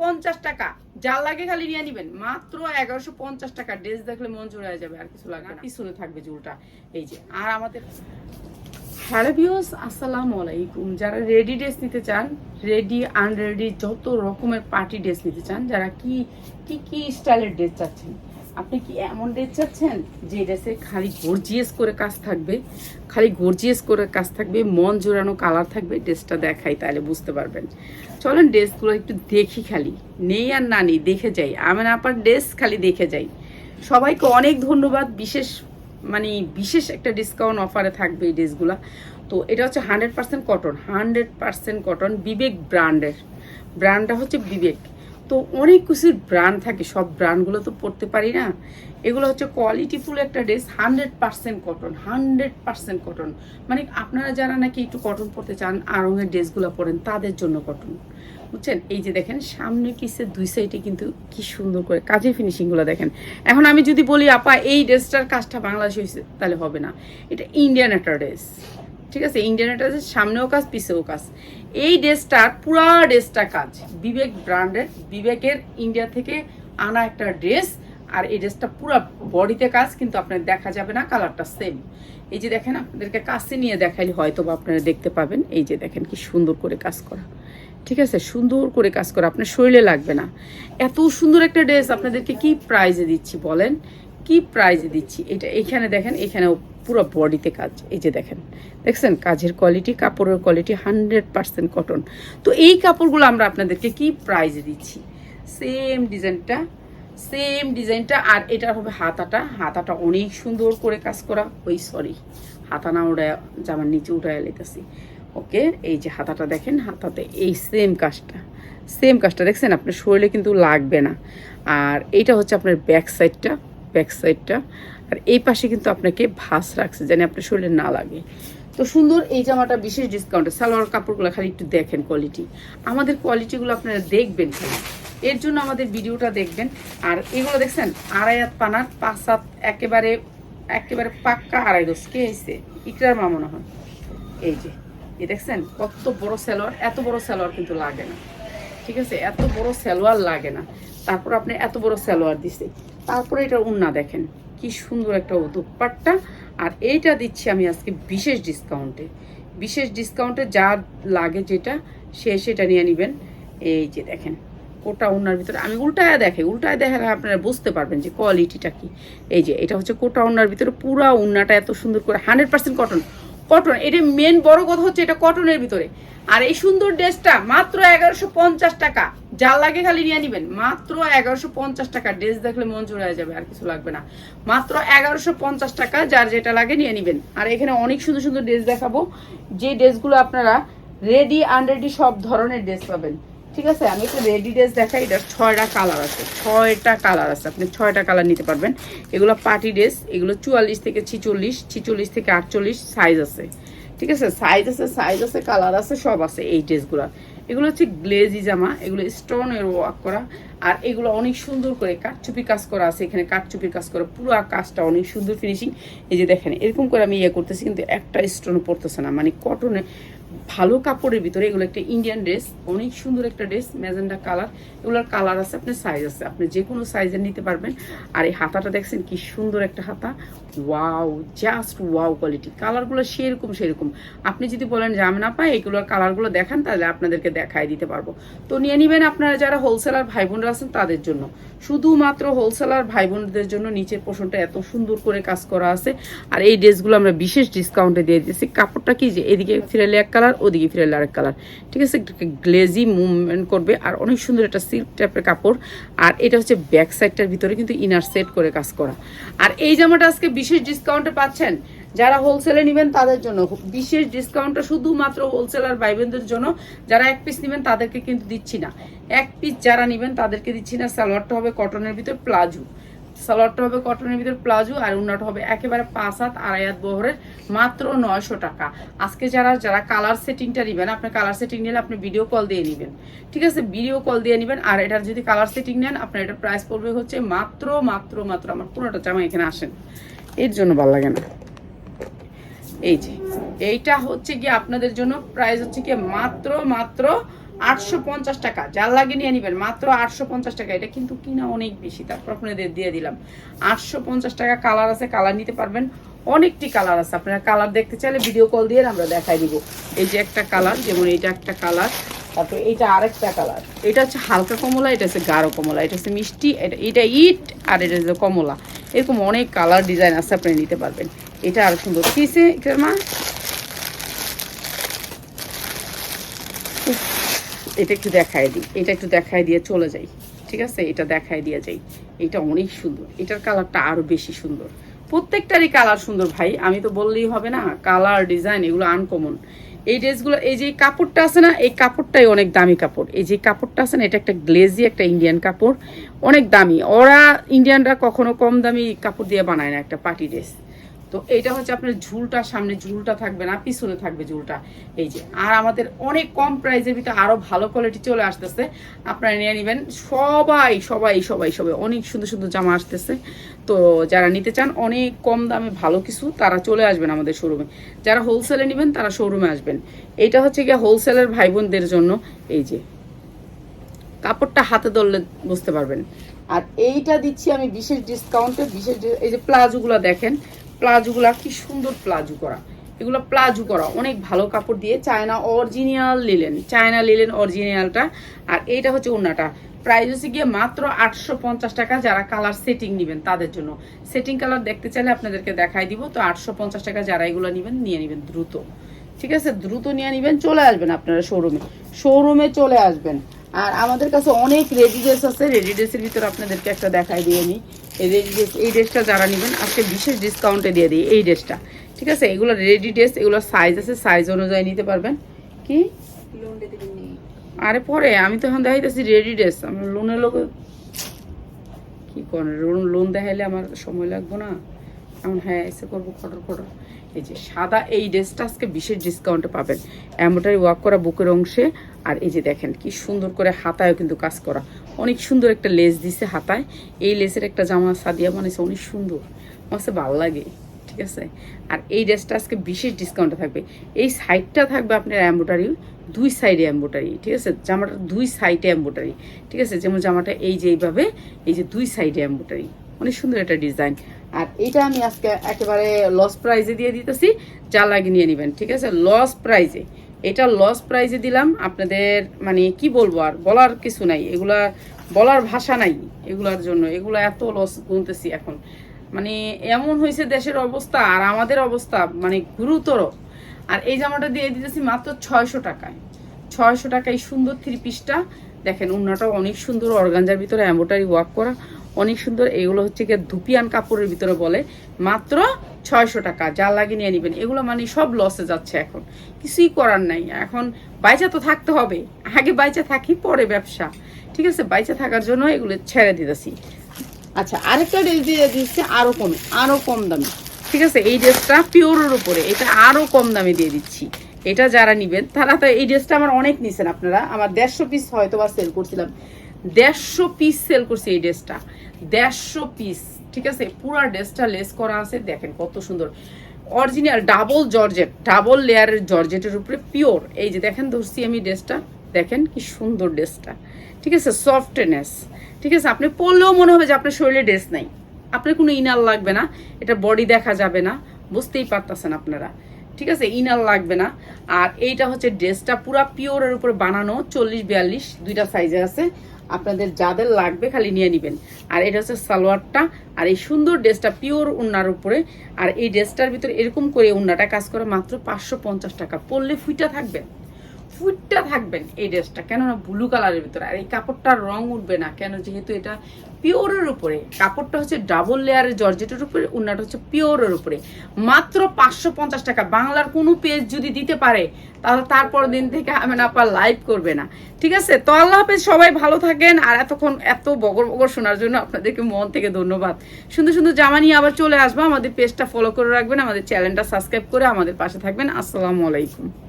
পঞ্চাশ টাকা। যার লাগে খালি নিয়ে নিবেন। মাত্র এগারোশো পঞ্চাশ টাকা। ড্রেস দেখলে মন জুড়ে যাবে, আর কিছু লাগে না। পিছনে থাকবে চুলটা। এই যে, আর আমাদের হ্যালো ভিউস আসসালামু আলাইকুম। যারা রেডি ড্রেস নিতে চান, রেডি, আনরেডি, যত রকমের পার্টি ড্রেস নিতে চান, যারা কি কি কি স্টাইলের ড্রেস চাচ্ছেন? আপনি কি এমন ড্রেস চাচ্ছেন যে ড্রেসে খালি গর্জিয়াস করে কাজ থাকবে? খালি গর্জিয়াস করে কাজ থাকবে, মন জোড়ানো কালার থাকবে, ড্রেসটা দেখাই, তাহলে বুঝতে পারবেন। চলেন ড্রেসগুলো একটু দেখি খালি। নেই আর না নেই, দেখে যাই। আমার আপনার ড্রেস খালি দেখে যাই। সবাইকে অনেক ধন্যবাদ, বিশেষ মানে বিশেষ একটা ডিসকাউন্ট অফারে থাকবে এই ড্রেসগুলো তো এটা হচ্ছে hundred percent cotton hundred percent cotton Bibek ব্র্যান্ডের। ব্র্যান্ডটা হচ্ছে বিবেক। তো অনেক কিছুর ব্র্যান্ড থাকে, সব ব্র্যান্ডগুলো তো পড়তে পারি না। এগুলো হচ্ছে কোয়ালিটিফুল একটা dress hundred percent cotton hundred percent cotton মানে আপনারা যারা নাকি একটু কটন পরতে চান আরঙের ড্রেসগুলো পরেন, তাদের জন্য কটন বুঝছেন? এই যে দেখেন, সামনে পিসের দুই সাইডে কিন্তু কি সুন্দর করে কাজের ফিনিশিংগুলো দেখেন। এখন আমি যদি বলি, আপা, এই ড্রেসটার কাজটা বাংলাদেশে হয়েছে তাহলে হবে না। এটা ইন্ডিয়ান একটা ড্রেস ঠিক আছে ইন্ডিয়ান ড্রেস সামনেও কাজ, পিছেও কাজ। এই ড্রেসটার পুরা ড্রেসটা কাজ। বিবেক ব্র্যান্ডের, বিবেকের ইন্ডিয়া থেকে আনা একটা ড্রেস, আর এই ড্রেসটা পুরো বডিতে কাজ, কিন্তু আপনার দেখা যাবে না, কালারটা সেম এই যে দেখেন, আপনাদেরকে কাছে নিয়ে দেখাইলে হয়তো বা আপনারা দেখতে পাবেন, এই যে দেখেন কি সুন্দর করে কাজ করা। ঠিক আছে, সুন্দর করে কাজ করা, আপনার শরীরে লাগবে না। এত সুন্দর একটা ড্রেস, আপনাদেরকে কি প্রাইজে দিচ্ছি বলেন? কি প্রাইজ দিচ্ছি? এটা এখানে দেখেন, এখানেও পুরো বডিতে কাজ। এই যে দেখেন, দেখছেন? কাজের কোয়ালিটি কাপড়ের কোয়ালিটি হান্ড্রেড পার্সেন্ট কটন তো এই কাপড়গুলো আমরা আপনাদেরকে কি প্রাইজ দিচ্ছি? সেম ডিজাইনটা সেম ডিজাইনটা আর এটা হবে হাতাটা। হাতাটা অনেক সুন্দর করে কাজ করা। ওই সরি হাতা না ওটা জামার নিচে উঠায় লেতেছি। ওকে, এই যে হাতাটা দেখেন, হাতাতে এই সেম কাজটা। সেম কাজটা, দেখছেন? আপনার শরীরে কিন্তু লাগবে না। আর এইটা হচ্ছে আপনার ব্যাক সাইডটা ব্যাক সাইডটা আর এই পাশে কিন্তু আপনাকে ভাস রাখছে, যেন আপনার শরীরে না লাগে। তো সুন্দর এই জামাটা বিশেষ ডিসকাউন্টে সালোয়ার কাপড়গুলো খালি একটু দেখেন কোয়ালিটি আমাদের কোয়ালিটিগুলো আপনারা দেখবেন এর জন্য আমাদের ভিডিওটা দেখবেন। আর এগুলো দেখছেন, আড়াই হাত পানার, পাঁচ হাত একেবারে একেবারে পাক্কা আড়াই দোষ কে এসে? ইকরার মা মনে হয়। এই যে এই দেখছেন, কত বড় সেলোয়ার, এত বড় সেলোয়ার কিন্তু লাগে না। ঠিক আছে? এত বড় সেলোয়ার লাগে না। তারপর আপনি এত বড় সেলোয়ার দিছে। তারপরে এটা উন্না দেখেন। কি সুন্দর একটা দুপ্পাট্টা আর এইটা দিচ্ছি আমি আজকে বিশেষ ডিসকাউন্টে বিশেষ ডিসকাউন্টে যা লাগে যেটা, সে সেটা নিয়ে নেবেন। এই যে দেখেন কোটা উন্নার ভিতরে। আমি উল্টায় দেখে উল্টায় দেখালে আপনারা বুঝতে পারবেন যে কোয়ালিটিটা কি। এই যে, এটা হচ্ছে কোটা উন্নার ভিতরে। পুরা উন্নাটা এত সুন্দর করে হান্ড্রেড পার্সেন্ট কটন কটন এটা মেন বড় কথা হচ্ছে এটা কটনের ভিতরে। আর এই সুন্দর ড্রেসটা মাত্র এগারোশো পঞ্চাশ টাকা। যার লাগে খালি নিয়ে নিবেন। মাত্র এগারোশো পঞ্চাশ টাকা। ড্রেস দেখলে মন জুড়ে যাবে, আর কিছু লাগবে না। মাত্র এগারোশো পঞ্চাশ টাকা যার যেটা লাগে নিয়ে নিবেন। আর এখানে অনেক সুন্দর সুন্দর ড্রেস দেখাবো। যে ড্রেসগুলো আপনারা রেডি আনরেডি সব ধরনের ড্রেস পাবেন। ঠিক আছে, আমি একটু রেডি ড্রেস দেখাই এটা ছয়টা কালার আছে, ছয়টা কালার আছে, আপনি ছয়টা কালার নিতে পারবেন। এগুলো পার্টি ড্রেস এগুলো চুয়াল্লিশ থেকে ছিচল্লিশ ছিচল্লিশ থেকে আটচল্লিশ সাইজ আছে। ঠিক আছে সাইজ আছে সাইজ আছে কালার আছে, সব আছে এই ড্রেসগুলো এগুলো হচ্ছে গ্লেজি জামা, এগুলো স্টোনের ওয়ার্ক করা, আর এগুলো অনেক সুন্দর করে কাঠচুপি কাজ করা আছে এখানে, কাঠচুপি কাজ করা, পুরো কাজটা অনেক সুন্দর ফিনিশিং এই যে দেখেন, এরকম করে আমি ইয়ে করতেছি, কিন্তু একটা স্টোনও পড়তেছে না মানে কটনে ভালো কাপড়ের ভিতরে, এগুলো একটা ইন্ডিয়ান ড্রেস অনেক সুন্দর একটা ড্রেস ম্যাজেন্ডা কালার, এগুলোর কালার আছে, আপনার সাইজ আছে। আপনি যে কোনো সাইজের নিতে পারবেন। আর এই হাতাটা দেখছেন, কি সুন্দর একটা হাতা। ওয়াও জাস্ট ওয়াও কোয়ালিটি কালারগুলো সেরকম সেরকম। আপনি যদি বলেন যে, আমি না পাই, এগুলোর কালারগুলো দেখান, তাহলে আপনাদেরকে দেখাই দিতে পারব। তো নিয়ে নেবেন আপনারা যারা হোলসেলার ভাই বোনরা আছেন, তাদের জন্য। শুধুমাত্র হোলসেলার ভাই বোনদের জন্য নিচের পোষণটা এত সুন্দর করে কাজ করা আছে। আর এই ড্রেসগুলো আমরা বিশেষ ডিসকাউন্টে দিয়ে দিয়েছি। কাপড়টা কি যে, এদিকে ফিরেলে এক কালার ওদিকে ফিরেলে আরেক কালার ঠিক আছে? গ্লেজি মুভমেন্ট করবে আর অনেক সুন্দর একটা সিল্ক টাইপের কাপড়। আর এটা হচ্ছে ব্যাক সাইডটার ভিতরে কিন্তু ইনার সেট করে কাজ করা। আর এই জামাটা আজকে বিশেষ ডিসকাউন্টে পাচ্ছেন। যারা হোলসেলে নেবেন তাদের জন্য বিশেষ ডিসকাউন্টটা শুধুমাত্র হোলসেলার ভাইবোনদের জন্য। যারা এক পিস নেবেন তাদেরকে কিন্তু দিচ্ছি না। এক পিস যারা নেবেন তাদেরকে দিচ্ছি না। সালোয়ারটা হবে কটনের ভিতরে প্লাজো। সালোয়ারটা হবে কটনের ভিতর প্লাজো আর উন্নাটা হবে একেবারে পাঁচ হাত আড়াই হাত বহরের মাত্র নয়শো টাকা। আজকে যারা যারা কালার সেটিংটা নেবেন, আপনি কালার সেটিং নিলে আপনি ভিডিও কল দিয়ে নেবেন। ঠিক আছে? ভিডিও কল দিয়ে নেবেন। আর এটার যদি কালার সেটিং নেন, আপনার এটা প্রাইস পড়বে হচ্ছে মাত্র মাত্র মাত্র আমার পুরোটা জামা এখানে আসেন। এর জন্য ভালো লাগে না। এই যে, এইটা হচ্ছে কি আপনাদের জন্য প্রাইস হচ্ছে কি মাত্র মাত্র আটশো পঞ্চাশ টাকা। যার লাগে নিয়ে নিবেন, মাত্র আটশো পঞ্চাশ টাকা। এটা কিন্তু কিনা অনেক বেশি, তারপর আপনাদের দিয়ে দিলাম। আটশো পঞ্চাশ টাকা কালার আছে কালার নিতে পারবেন। অনেকটি কালার আছে, আপনারা কালার দেখতে চাইলে ভিডিও কল দিয়ে আমরা দেখাই দিব। এই যে একটা কালার যেমন এইটা একটা কালার তারপর এইটা আরেকটা কালার এটা হচ্ছে হালকা কমলা, এটা হচ্ছে গাঢ় কমলা, এটা হচ্ছে মিষ্টি, এটা এটা ইট, আর এটা হচ্ছে কমলা। এরকম অনেক কালার ডিজাইন আছে, আপনি নিতে পারবেন। এটা আরও সুন্দর। কিসে মা? এটা একটু দেখায় দিই। এটা একটু দেখায় দিয়ে চলে যাই। ঠিক আছে? এটা দেখায় দিয়ে যাই। এটা অনেক সুন্দর। এটার কালারটা আরও বেশি সুন্দর। প্রত্যেকটারই কালার সুন্দর ভাই। আমি তো বললেই হবে না, কালার, ডিজাইন এগুলো আনকমন এই ড্রেসগুলো, এই যে কাপড়টা আছে না, এই কাপড়টাই অনেক দামি কাপড়। এই যে কাপড়টা আছে না, এটা একটা গ্লেজি একটা ইন্ডিয়ান কাপড়। অনেক দামি। ওরা ইন্ডিয়ানরা কখনো কম দামি কাপড় দিয়ে বানায় না একটা পার্টি ড্রেস। তো এইটা হচ্ছে আপনার ঝুলটা সামনে, ঝুলটা থাকবে না, পিছনে থাকবে ঝুলটা। এই যে, আর আমাদের অনেক কম প্রাইসের ভিতরে আরও ভালো কোয়ালিটি চলে আসতেছে। আপনারা নিয়ে নেবেন। সবাই সবাই সবাই সবাই অনেক সুন্দর সুন্দর জামা আসতেছে। তো যারা নিতে চান অনেক কম দামে ভালো কিছু, তারা চলে আসবেন আমাদের শোরুমে যারা হোলসেলে নেবেন, তারা শোরুমে আসবেন। এইটা হচ্ছে গিয়ে হোলসেলের ভাই বোনদের জন্য, এই যে, কাপড়টা হাতে ধরলে বুঝতে পারবেন। আর এইটা দিচ্ছি আমি বিশেষ ডিসকাউন্টে বিশেষ এই যে প্লাজোগুলো দেখেন প্লাজোগুলা কি সুন্দর প্লাজো করা। এগুলো প্লাজো করা, অনেক ভালো কাপড় দিয়ে China original linen, China linen অরিজিনালটা। আর এইটা হচ্ছে ওনাটা প্রাইস হচ্ছে গিয়ে মাত্র আটশো পঞ্চাশ টাকা যারা কালার সেটিং নেবেন তাদের জন্য। সেটিং কালার দেখতে চাইলে আপনাদেরকে দেখাই দিব, তো আটশো পঞ্চাশ টাকা যারা এগুলো নেবেন, নিয়ে নেবেন দ্রুত। ঠিক আছে? দ্রুত নিয়ে নেবেন, চলে আসবেন আপনারা শোরুমে শোরুমে চলে আসবেন। আর আমাদের কাছে অনেক রেডি ড্রেস আছে। রেডি ড্রেসের ভিতরে আপনাদেরকে একটা দেখাই দিয়ে নিই এই রেডি ড্রেস এই ড্রেসটা যারা নেবেন, আজকে বিশেষ ডিসকাউন্টে দিয়ে দিই এই ড্রেসটা ঠিক আছে? এগুলো রেডি ড্রেস এগুলো সাইজ আছে সাইজ অনুযায়ী নিতে পারবেন। কি? আরে পরে, আমি তো এখন দেখাইতেছি রেডি ড্রেস আমার লোনের লোক কি করেন? লোন লোন দেখাইলে আমার সময় লাগবো না। এখন হ্যাঁ এসে করব, খটর খটর। এই যে সাদা এই ড্রেসটা আজকে বিশেষ ডিসকাউন্টে পাবেন। এম্বোটারি ওয়াক করা বুকের অংশে। আর এই যে দেখেন, কি সুন্দর করে হাতায়ও কিন্তু কাজ করা। অনেক সুন্দর একটা লেস দিছে হাতায়। এই লেসের একটা জামা সাদিয়া বানিয়েছে, অনেক সুন্দর। আমার ভালো লাগে, ঠিক আছে? আর এই ড্রেসটা আজকে বিশেষ ডিসকাউন্টে থাকবে। এই সাইডটা থাকবে আপনার এম্বোটারি দুই সাইডে এম্বোটারি ঠিক আছে? জামাটা দুই সাইডে এম্বোটারি ঠিক আছে? যেমন জামাটা এই যে এইভাবে, এই যে দুই সাইডে এম্বোটারি অনেক সুন্দর একটা ডিজাইন। আর এটা আমি আজকে একেবারে লস প্রাইজে দিয়ে দিতেছি, যা লাগে নিয়ে নেবেন, ঠিক আছে? লস প্রাইজে এটা লস প্রাইজে দিলাম, আপনাদের মানে কি বলব আর, বলার কিছু নাই। এগুলা বলার ভাষা নাই এগুলার জন্য। এগুলা এত লস গুনতেছি এখন। মানে এমন হয়েছে দেশের অবস্থা আর আমাদের অবস্থা মানে গুরুতর। আর এই জামাটা দিয়ে দিতেছি মাত্র ছয়শো টাকায়। ছয়শো টাকায় সুন্দর থ্রি পিসটা দেখেন উন্নাটাও অনেক সুন্দর অর্গানজার ভিতরে এম্বোটারি ওয়ার্ক করা। অনেক সুন্দর। এগুলো হচ্ছে গিয়ে ধুপিয়ান কাপড়ের ভিতরে বলে। মাত্র ছয়শো টাকা যা লাগে নিয়ে নেবেন। এগুলো মানে সব লসে যাচ্ছে এখন। কিছুই করার নাই। এখন বাইচা তো থাকতে হবে। আগে বাইচা থাকি, পরে ব্যবসা। ঠিক আছে? বাইচা থাকার জন্য এগুলো ছেড়ে দিতেছি। আচ্ছা আরেকটা ড্রেস দিয়ে দিচ্ছে আরও কমে, আরও কম দামে। ঠিক আছে? এই ড্রেসটা পিওরের উপরে। এটা আরও কম দামে দিয়ে দিচ্ছি। এটা যারা নিবেন, তারা তো এই ড্রেসটা আমার অনেক নিছেন আপনারা। আমার দেড়শো পিস হয়তো বা সেল করছিলাম। দেড়শো পিস সেল করছি এই ড্রেসটা দেড়শো পিস ঠিক আছে? পুরো ড্রেসটা লেস করা আছে, দেখেন কত সুন্দর। অরিজিনাল ডাবল জর্জেট ডাবল লেয়ারের জর্জেটের উপরে পিওর এই যে দেখেন, ধরছি আমি ড্রেসটা। দেখেন কি সুন্দর ড্রেসটা। ঠিক আছে? সফটনেস ঠিক আছে? আপনি পরলেও মনে হবে যে আপনার শরীরে ড্রেস নাই। আপনার কোনো ইনার লাগবে না। এটা বডি দেখা যাবে না। বুঝতেই পারতেছেন আপনারা। ঠিক আছে? ইনার লাগবে না। আর এইটা হচ্ছে ড্রেসটা পুরা পিওরের উপর বানানো, চল্লিশ, বিয়াল্লিশ, দুইটা সাইজে আছে। আপনাদের যাদের লাগবে খালি নিয়ে নেবেন। আর এটা হচ্ছে সালোয়ারটা, আর এই সুন্দর ড্রেসটা পিওর উন্নার উপরে। আর এই ড্রেসটার ভিতরে এরকম করে উন্নাটা কাজ করে মাত্র পাঁচশো পঞ্চাশ টাকা। পড়লে ফুইটা থাকবে। ফুটটা থাকবেন এই ড্রেসটা, কেননা ব্লু কালারের ভিতরে। আর এই কাপড়টার রং উঠবে না, কেন যেহেতু এটা পিওরের উপরে। কাপড়টা হচ্ছে ডাবল লেয়ারের জর্জেটের উপরে উন্নাটা হচ্ছে পিওরের উপরে। মাত্র পাঁচশো পঞ্চাশ টাকা। বাংলার কোনো পেজ যদি দিতে পারে, তাহলে তারপর দিন থেকে আমি আপনার লাইভ করবে না। ঠিক আছে? তো আল্লাহ হাফেজ, সবাই ভালো থাকেন। আর এতক্ষণ এত বগর বগর শোনার জন্য আপনাদেরকে মন থেকে ধন্যবাদ। সুন্দর সুন্দর জামা নিয়ে আবার চলে আসব। আমাদের পেজটা ফলো করে রাখবেন, আমাদের চ্যানেলটা সাবস্ক্রাইব করে আমাদের পাশে থাকবেন। আসসালামু আলাইকুম।